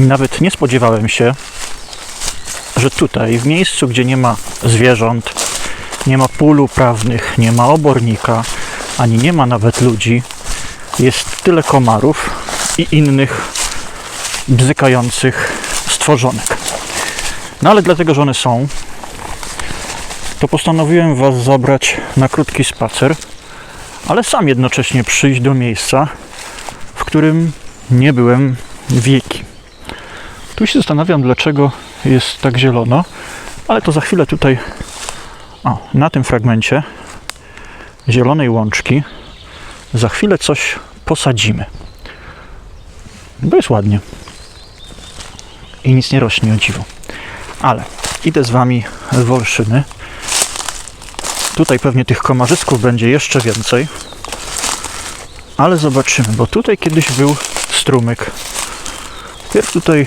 Nawet nie spodziewałem się, że tutaj, w miejscu, gdzie nie ma zwierząt, nie ma pól uprawnych, nie ma obornika, ani nie ma nawet ludzi, jest tyle komarów i innych bzykających stworzonek. No ale dlatego, że one są, to postanowiłem Was zabrać na krótki spacer, ale sam jednocześnie przyjść do miejsca, w którym nie byłem wieki. Tu się zastanawiam, dlaczego jest tak zielono, ale to za chwilę tutaj, o, na tym fragmencie zielonej łączki, za chwilę coś posadzimy. Bo jest ładnie. I nic nie rośnie, o dziwo. Ale idę z Wami w Olszyny. Tutaj pewnie tych komarzysków będzie jeszcze więcej. Ale zobaczymy, bo tutaj kiedyś był strumyk. Pierw tutaj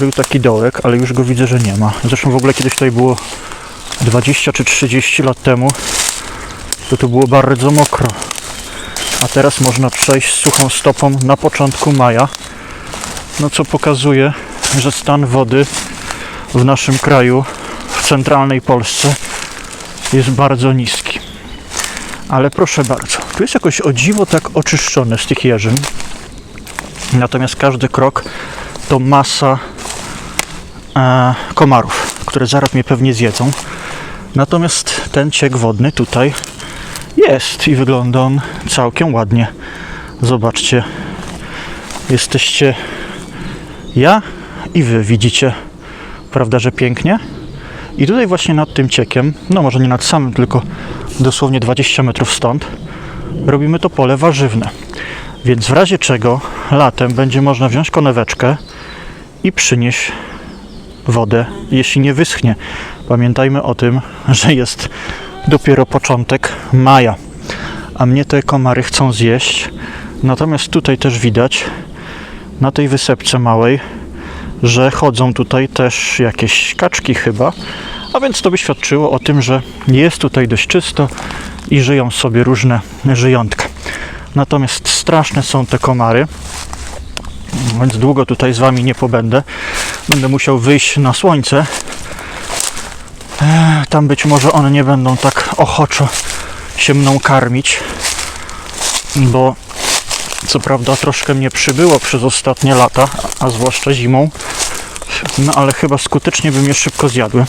był taki dołek, ale już go widzę, że nie ma. Zresztą w ogóle kiedyś tutaj było 20 czy 30 lat temu, to tu było bardzo mokro. A teraz można przejść suchą stopą na początku maja. No co pokazuje, że stan wody w naszym kraju, w centralnej Polsce, jest bardzo niski. Ale proszę bardzo, tu jest jakoś o dziwo tak oczyszczone z tych jeżyn. Natomiast każdy krok to masa komarów, które zaraz mnie pewnie zjedzą. Natomiast ten ciek wodny tutaj jest i wygląda on całkiem ładnie. Zobaczcie, jesteście ja i wy widzicie, prawda, że pięknie? I tutaj właśnie nad tym ciekiem, no może nie nad samym, tylko dosłownie 20 metrów stąd, robimy to pole warzywne. Więc w razie czego latem będzie można wziąć koneweczkę i przynieść wodę, jeśli nie wyschnie. Pamiętajmy o tym, że jest dopiero początek maja, a mnie te komary chcą zjeść. Natomiast tutaj też widać, na tej wysepce małej, że chodzą tutaj też jakieś kaczki chyba, a więc to by świadczyło o tym, że jest tutaj dość czysto i żyją sobie różne żyjątka. Natomiast straszne są te komary, więc długo tutaj z Wami nie pobędę. Będę musiał wyjść na słońce. Eee, Tam być może one nie będą tak ochoczo się mną karmić, bo co prawda troszkę mnie przybyło przez ostatnie lata, a zwłaszcza zimą, no ale chyba skutecznie by mnie szybko zjadły.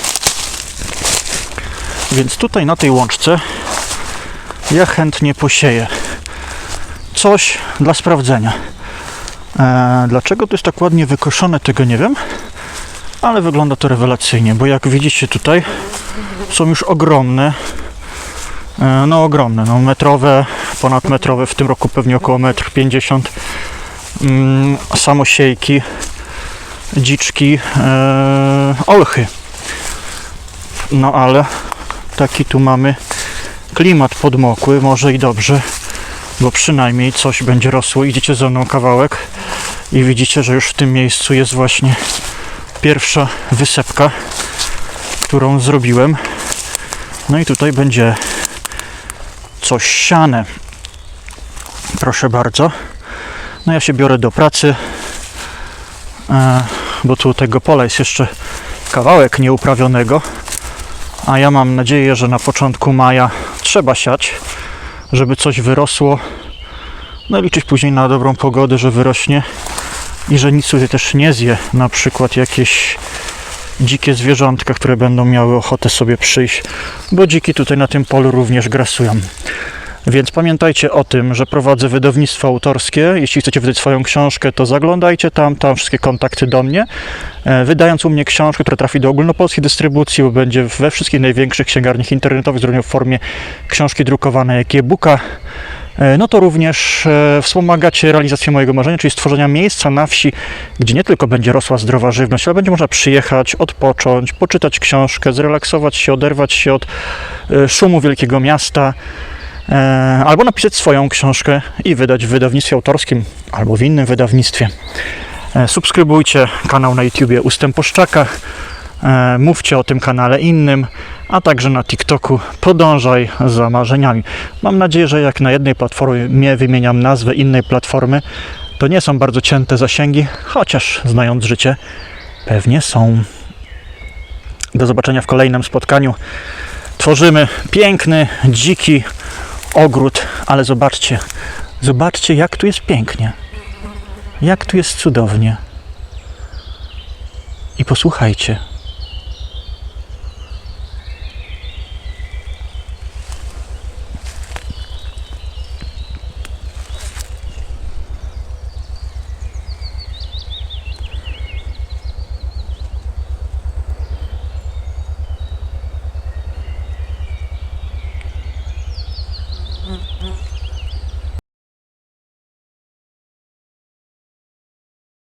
Więc tutaj na tej łączce ja chętnie posieję coś dla sprawdzenia. E, dlaczego to jest tak ładnie wykoszone, tego nie wiem, ale wygląda to rewelacyjnie, bo jak widzicie tutaj są już ogromne, e, no ogromne, no metrowe, ponadmetrowe, w tym roku pewnie około 1,50 m, mm, samosiejki, dziczki, e, olchy. No ale taki tu mamy klimat podmokły, może i dobrze, bo przynajmniej coś będzie rosło. Idziecie ze mną kawałek i widzicie, że już w tym miejscu jest właśnie pierwsza wysepka, którą zrobiłem. No i tutaj będzie coś siane. Proszę bardzo. No ja się biorę do pracy, e, bo tu tego pola jest jeszcze kawałek nieuprawionego. A ja mam nadzieję, że na początku maja trzeba siać, żeby coś wyrosło. No liczyć później na dobrą pogodę, że wyrośnie i że nic tutaj też nie zje. Na przykład jakieś dzikie zwierzątka, które będą miały ochotę sobie przyjść, bo dziki tutaj na tym polu również grasują. Więc pamiętajcie o tym, że prowadzę wydawnictwo autorskie. Jeśli chcecie wydać swoją książkę, to zaglądajcie tam, tam wszystkie kontakty do mnie. E, Wydając u mnie książkę, która trafi do ogólnopolskiej dystrybucji, bo będzie we wszystkich największych księgarniach internetowych, zarówno w formie książki drukowanej, jak i e-booka, e, no to również e, wspomagacie realizację mojego marzenia, czyli stworzenia miejsca na wsi, gdzie nie tylko będzie rosła zdrowa żywność, ale będzie można przyjechać, odpocząć, poczytać książkę, zrelaksować się, oderwać się od szumu wielkiego miasta, albo napisać swoją książkę i wydać w wydawnictwie autorskim albo w innym wydawnictwie. E, Subskrybujcie kanał na YouTubie Ustęp Poszczaka, e, mówcie o tym kanale innym, a także na TikToku podążaj za marzeniami. Mam nadzieję, że jak na jednej platformie wymieniam nazwę innej platformy, To nie są bardzo cięte zasięgi, chociaż znając życie, pewnie są. Do zobaczenia w kolejnym spotkaniu. Tworzymy piękny, dziki ogród, ale zobaczcie, zobaczcie, jak tu jest pięknie. Jak tu jest cudownie. I posłuchajcie,